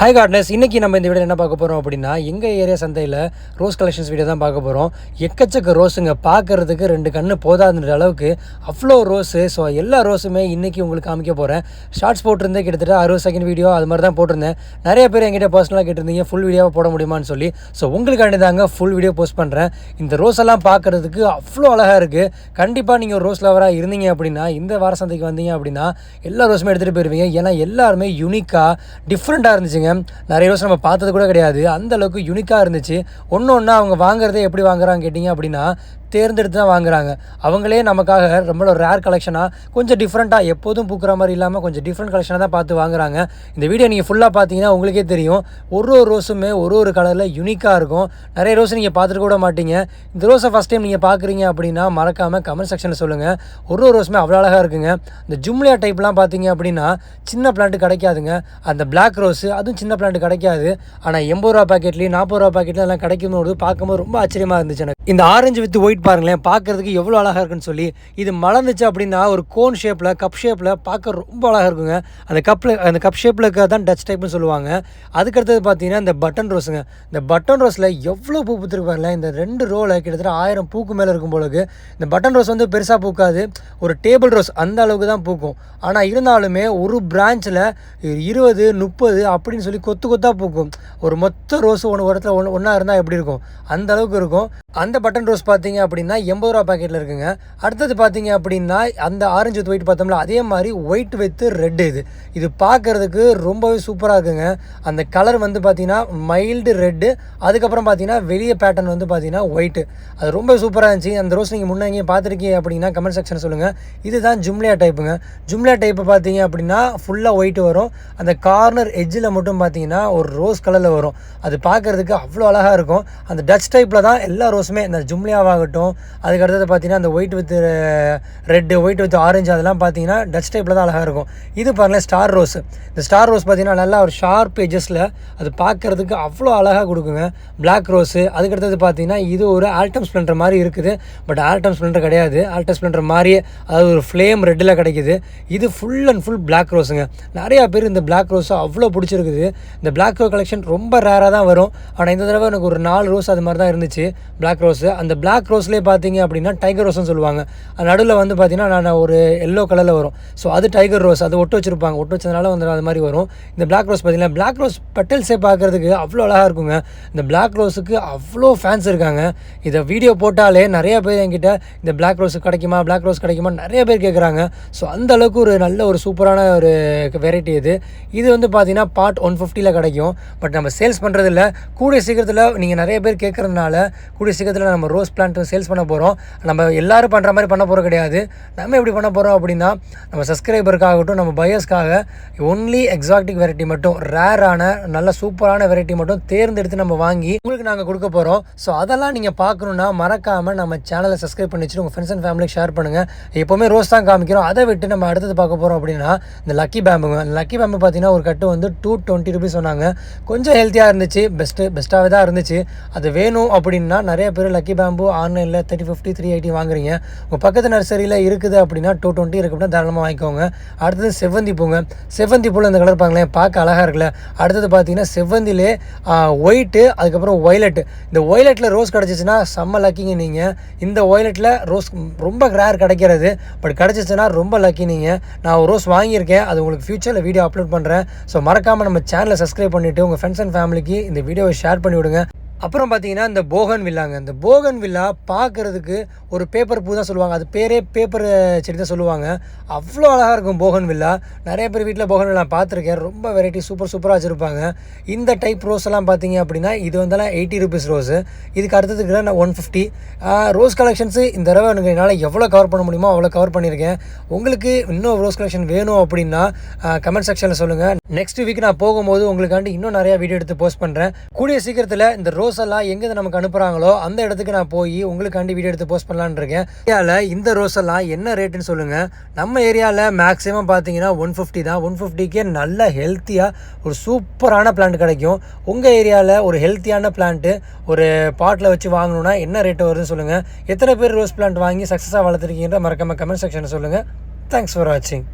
Hi கார்ட்னஸ் இன்றைக்கி நம்ம இந்த வீடியோ என்ன பார்க்க போகிறோம் அப்படின்னா எங்கள் ஏரியா சந்தையில் ரோஸ் கலெக்ஷன்ஸ் வீடியோ தான் பார்க்க போகிறோம் எக்கச்சக்க ரோஸுங்க பார்க்கறதுக்கு ரெண்டு கண்ணு போதாதுன்ற அளவுக்கு அவ்வளோ ரோஸு ஸோ எல்லா ரோஸுமே இன்றைக்கி உங்களுக்கு காமிக்க போகிறேன் ஷார்ட்ஸ் போட்டிருந்தேன் கிட்டத்தட்ட அறுபது செகண்ட் வீடியோ அது மாதிரி தான் போட்டிருந்தேன். நிறைய பேர் என்கிட்ட பர்சனலாக கேட்டிருந்தீங்க ஃபுல் வீடியோவாக போட முடியுமான்னு சொல்லி. ஸோ உங்களுக்காண்டி தாங்க ஃபுல் வீடியோ போஸ்ட் பண்ணுறேன் இந்த ரோஸ் எல்லாம் பார்க்கறதுக்கு அவ்வளோ அழகாக இருக்குது கண்டிப்பாக நீங்கள் ரோஸ் லவராக இருந்தீங்க அப்படின்னா இந்த வார சந்தைக்கு வந்தீங்க அப்படின்னா எல்லா ரோஸுமே எடுத்துகிட்டு போயிருவீங்க. ஏன்னா எல்லாருமே யூனிக்காக டிஃப்ரெண்ட்டாக இருந்துச்சுங்க. நிறைய ரோஸ் நம்ம பார்த்தது கூட கிடையாது. அந்த அளவுக்கு யூனிக்காக இருந்துச்சு. ஒன்று ஒன்றா அவங்க வாங்குறதே எப்படி வாங்குறாங்க கேட்டிங்க அப்படின்னா தேர்ந்தெடுத்து தான் வாங்குறாங்க. அவங்களே நமக்காக ரொம்ப ரேர் கலெக்ஷனாக கொஞ்சம் டிஃப்ரெண்ட்டாக எப்போதும் பூக்கிற மாதிரி இல்லாமல் கொஞ்சம் டிஃப்ரெண்ட் கலெக்ஷனாக தான் பார்த்து வாங்குறாங்க. இந்த வீடியோ நீங்கள் ஃபுல்லாக பார்த்தீங்கன்னா உங்களுக்கே தெரியும். ஒரு ஒரு ரோஸுமே ஒரு ஒரு கலரில் யூனிக்காக இருக்கும். நிறைய ரோஸ் நீங்கள் பார்த்துட்டு கூட மாட்டீங்க. இந்த ரோஸை ஃபஸ்ட் டைம் நீங்கள் பார்க்குறீங்க அப்படின்னா மறக்காமல் கமெண்ட் செக்ஷனில் சொல்லுங்கள் ஒரு ஒரு ரோஸுமே அவ்வளோ அழகாக இருக்குங்க. இந்த ஜும்லியா டைப்லாம் பார்த்தீங்க அப்படின்னா சின்ன பிளான்ட்டு கிடைக்காதுங்க. அந்த பிளாக் ரோஸு அதுவும் சின்ன பிளான்ட் கிடைக்காது. ஆனால் எண்பது ரூபா பாக்கெட்லேயும் நாற்பது ரூபா பாக்கெட்லாம் எல்லாம் கிடைக்கும்போது பார்க்கும்போது ரொம்ப ஆச்சரியமாக இருந்துச்சு எனக்கு. இந்த ஆரஞ்சு வித் ஒயிட் பாருங்களேன் பார்க்கறதுக்கு எவ்வளோ அழகாக இருக்குன்னு சொல்லி இது மலர்ந்துச்சு அப்படின்னா ஒரு கோன் ஷேப்பில் கப் ஷேப்பில் பார்க்க ரொம்ப அழகாக இருக்குங்க. அந்த கப்பில் அந்த கப் ஷேப்பில் இருக்க தான் டச் டைப்னு சொல்லுவாங்க. அதுக்கடுத்தது பார்த்தீங்கன்னா இந்த பட்டன் ரோஸுங்க இந்த பட்டன் ரோஸில் எவ்வளோ பூ பூத்துருப்பாருல இந்த ரெண்டு ரோவில் கிட்டத்தட்ட ஆயிரம் பூக்கு மேலே இருக்கும் போலக்கு. இந்த பட்டன் ரோஸ் வந்து பெருசாக பூக்காது ஒரு டேபிள் ரோஸ் அந்த அளவுக்கு தான் பூக்கும். ஆனால் இருந்தாலுமே ஒரு பிரான்ச்சில் இருபது முப்பது அப்படின்னு சொல்லி கொத்து கொத்தாக பூக்கும். ஒரு மொத்த ரோஸ் ஒன்று ஒரு இடத்துல ஒன்று ஒன்றா இருந்தால் எப்படி இருக்கும்? அந்த அளவுக்கு இருக்கும். அந்த பட்டன் ரோஸ் பார்த்தீங்க அப்படின்னா எண்பது ரூபா பாக்கெட்டில் இருக்குங்க. அடுத்தது பார்த்தீங்க அப்படின்னா அந்த ஆரஞ்சு வித் ஒயிட் பார்த்தோம்ல அதே மாதிரி ஒயிட் வித் ரெட் இது. இது பார்க்கறதுக்கு ரொம்பவே சூப்பராக இருக்குங்க. அந்த கலர் வந்து பார்த்தீங்கன்னா மைல்டு ரெட்டு அதுக்கப்புறம் பார்த்தீங்கன்னா வெளியே பேட்டர்ன் வந்து பார்த்தீங்கன்னா ஒயிட்டு அது ரொம்ப சூப்பராக இருந்துச்சு. அந்த ரோஸ் நீங்கள் முன்னே எங்கேயும் பார்த்துருக்கீங்க அப்படின்னா கமெண்ட் செக்ஷன் சொல்லுங்கள் இதுதான் ஜும்லியா டைப்புங்க ஜும்லியா டைப்பு பார்த்தீங்க அப்படின்னா ஃபுல்லாக ஒயிட் வரும். அந்த கார்னர் எட்ஜில் மட்டும் பார்த்தீங்கன்னா ஒரு ரோஸ் கலரில் வரும். அது பார்க்கறதுக்கு அவ்வளோ அழகாக இருக்கும். அந்த டச் டைப்பில் தான் எல்லா ரோஸுமே இந்த ஜும்லியாவாகட்டும் அதுக்கு அடுத்தது பார்த்தீங்கன்னா அந்த white with red white with orange அதெல்லாம் பார்த்தீங்கன்னா டச் டைப்பில் தான் அழகாக இருக்கும். இது பாருங்கள் ஸ்டார் ரோஸ் இந்த ஸ்டார் ரோஸ் பார்த்தீங்கன்னா நல்லா ஒரு ஷார்ப் எஜஸில் அது பார்க்கறதுக்கு அவ்வளோ அழகாக கொடுக்குங்க. பிளாக் ரோஸு அதுக்கடுத்தது பார்த்தீங்கன்னா இது ஒரு ஆல்டம் ஸ்ப்ளெண்டர் மாதிரி இருக்குது. பட் ஆல்டம் ஸ்ப்ளெண்டர் கிடையாது. ஆல்டம் ஸ்ப்ளெண்டர் மாதிரியே அதாவது ஒரு ஃப்ளேம் ரெட்டில் கிடைக்குது. இது ஃபுல் அண்ட் ஃபுல் பிளாக் ரோஸுங்க நிறையா பேர் இந்த பிளாக் ரோஸை அவ்வளோ பிடிச்சிருக்குது. இந்த பிளாக் ரோஸ் கலெக்ஷன் ரொம்ப ரேராக தான் வரும். ஆனால் இந்த தடவை எனக்கு ஒரு நாலு ரோஸ் அது மாதிரி தான் இருந்துச்சு. பிளாக் ரோஸு அந்த பிளாக் ரோஸ்லேயே பார்த்தீங்க அப்படின்னா டைகர் ரோஸ்னு சொல்லுவாங்க. நடுவில் வந்து பார்த்தீங்கன்னா நான் ஒரு எல்லோ கலரில் வரும். ஸோ அது டைகர் ரோஸ் அது ஒட்டு வச்சிருப்பாங்க. ஒட்டு வச்சதுனால வந்து அது மாதிரி வரும். இந்த பிளாக் ரோஸ் பார்த்தீங்கன்னா பிளாக் ரோஸ் பெட்டல்ஸே பார்க்குறதுக்கு அவ்வளோ அழகாக இருக்குங்க. இந்த பிளாக் ரோஸுக்கு அவ்வளோ ஃபேன்ஸ் இருக்காங்க. இதை வீடியோ போட்டாலே நிறைய பேர் என்கிட்ட இந்த பிளாக் ரோஸ் கிடைக்குமா? பிளாக் ரோஸ் கிடைக்குமா? நிறைய பேர் கேட்குறாங்க ஸோ அந்த அளவுக்கு ஒரு நல்ல ஒரு சூப்பரான ஒரு வெரைட்டி இது. இது வந்து பார்த்தீங்கன்னா பார்ட் ஒன் ஃபிஃப்டியில் கிடைக்கும். பட் நம்ம சேல்ஸ் பண்ணுறதில்ல கூடிய சீக்கிரத்தில் நீங்கள் நிறைய பேர் கேட்குறதுனால கூடிய சீக்கிரத்தில் நம்ம ரோஸ் பிளான்ட் சேல்ஸ் பண்ண போகிறோம் நம்ம எல்லாரும் பண்ணுற மாதிரி பண்ண போகிறோம் கிடையாது. நம்ம எப்படி பண்ண போகிறோம் அப்படின்னா நம்ம சப்ஸ்கிரைபருக்காகட்டும் நம்ம பயர்ஸ்க்காக ஒன்லி எக்ஸாக்டிக் வெரைட்டி மட்டும் ரேரான நல்ல சூப்பரான வெரைட்டி மட்டும் தேர்ந்தெடுத்து நம்ம வாங்கி உங்களுக்கு நாங்கள் கொடுக்க போகிறோம் ஸோ அதெல்லாம் நீங்கள் பார்க்கணுன்னா மறக்காமல் நம்ம சேனலை சப்ஸ்கிரைப் பண்ணி வச்சுட்டு உங்கள் ஃப்ரெண்ட்ஸ் அண்ட் ஃபேமிலிக்கு ஷேர் பண்ணுங்கள் எப்போவுமே ரோஸ் தான் காமிக்கிறோம். அதை விட்டு நம்ம அடுத்தது பார்க்க போகிறோம் அப்படின்னா இந்த லக்கி பேம்புங்க லக்கி பேம்பு பார்த்தீங்கன்னா ஒரு கட்டு வந்து டூ டுவெண்ட்டி ருபீஸ் சொன்னாங்க. கொஞ்சம் ஹெல்த்தியாக இருந்துச்சு. பெஸ்ட்டு பெஸ்ட்டாகவே தான் இருந்துச்சு. அது வேணும் அப்படின்னா நிறைய பேர் லக்கி பேம்பு ஆன்லைன் ஆன்லைனில் தேர்ட்டி ஃபிஃப்டி த்ரீ எயிட்டி வாங்குறீங்க. உங்கள் பக்கத்து நர்சரியில் இருக்குது அப்படின்னா டூ டுவெண்ட்டி இருக்கு அப்படின்னா தாராளமாக வாங்கிக்கோங்க. அடுத்தது செவ்வந்தி பூங்க. செவ்வந்தி பூவில் இந்த கலர் பாருங்களேன் பார்க்க அழகாக இருக்குல்ல. அடுத்தது பார்த்தீங்கன்னா செவ்வந்திலே ஒயிட்டு அதுக்கப்புறம் ஒய்லெட்டு இந்த ஒய்லெட்டில் ரோஸ் கிடச்சிச்சின்னா செம்ம லக்கிங்க நீங்கள் இந்த ஒய்லெட்டில் ரோஸ் ரொம்ப ரேர் கிடைக்கிறது. பட் கிடச்சிச்சின்னா ரொம்ப லக்கி நீங்கள் நான் ஒரு ரோஸ் வாங்கியிருக்கேன். அது உங்களுக்கு ஃப்யூச்சரில் வீடியோ அப்லோட் பண்ணுறேன் ஸோ மறக்காமல் நம்ம சேனலை சப்ஸ்கிரைப் பண்ணிவிட்டு உங்கள் ஃப்ரெண்ட்ஸ் அண்ட் ஃபேமிலிக்கு இந்த வீடியோவை ஷேர் பண்ணி விடுங்க அப்புறம் பார்த்தீங்கன்னா இந்த போகன் வில்லாங்க. இந்த போகன் வில்லா பார்க்குறதுக்கு ஒரு பேப்பர் பூ தான் சொல்லுவாங்க. அது பேரே பேப்பர் செடி தான் சொல்லுவாங்க. அவ்வளோ அழகாக இருக்கும் போகன் வில்லா. நிறைய பேர் வீட்டில் போகன் வில்லா பார்த்துருக்கேன் ரொம்ப வெரைட்டி சூப்பர் சூப்பராக வச்சுருப்பாங்க. இந்த டைப் ரோஸ் எல்லாம் பார்த்தீங்க அப்படின்னா இது வந்தாலும் எயிட்டி ருபீஸ் ரோஸு இதுக்கு அடுத்ததுக்கு நான் ஒன் ஃபிஃப்டி ரோஸ் கலெக்ஷன்ஸு இந்த தடவை எனக்கு என்னால் எவ்வளோ கவர் பண்ண முடியுமோ அவ்வளோ கவர் பண்ணியிருக்கேன். உங்களுக்கு இன்னும் ரோஸ் கலெக்ஷன் வேணும் அப்படின்னா கமெண்ட் செக்ஷனில் சொல்லுங்கள் நெக்ஸ்ட் வீக் நான் போகும்போது உங்களுக்காண்டி இன்னும் நிறையா வீடியோ எடுத்து போஸ்ட் பண்ணுறேன் கூடிய சீக்கிரத்தில் இந்த ரோஸ் ரோஸ் எல்லாம் எங்கே நமக்கு அனுப்புகிறாங்களோ அந்த இடத்துக்கு நான் போய் உங்களுக்காண்டி வீடியோ எடுத்து போஸ்ட் பண்ணலான்னு இருக்கேன் ஏரியாவில் இந்த ரோஸ் எல்லாம் என்ன ரேட்டுன்னு சொல்லுங்கள் நம்ம ஏரியாவில் மேக்ஸிமம் பார்த்தீங்கன்னா ஒன் ஃபிஃப்டி தான். ஒன் ஃபிஃப்டிக்கே நல்ல ஹெல்த்தியாக ஒரு சூப்பரான பிளான்ட் கிடைக்கும். உங்கள் ஏரியாவில் ஒரு ஹெல்த்தியான பிளான்ட்டு ஒரு பாட்டில் வச்சு வாங்கணுன்னா என்ன ரேட்டு வருதுன்னு சொல்லுங்கள் எத்தனை பேர் ரோஸ் பிளான்ட் வாங்கி சக்ஸஸாக வளர்த்துருக்கீங்கன்ற மறக்காமல் கமெண்ட் செக்ஷனில் சொல்லுங்கள் தேங்க்ஸ் ஃபார் வாட்சிங்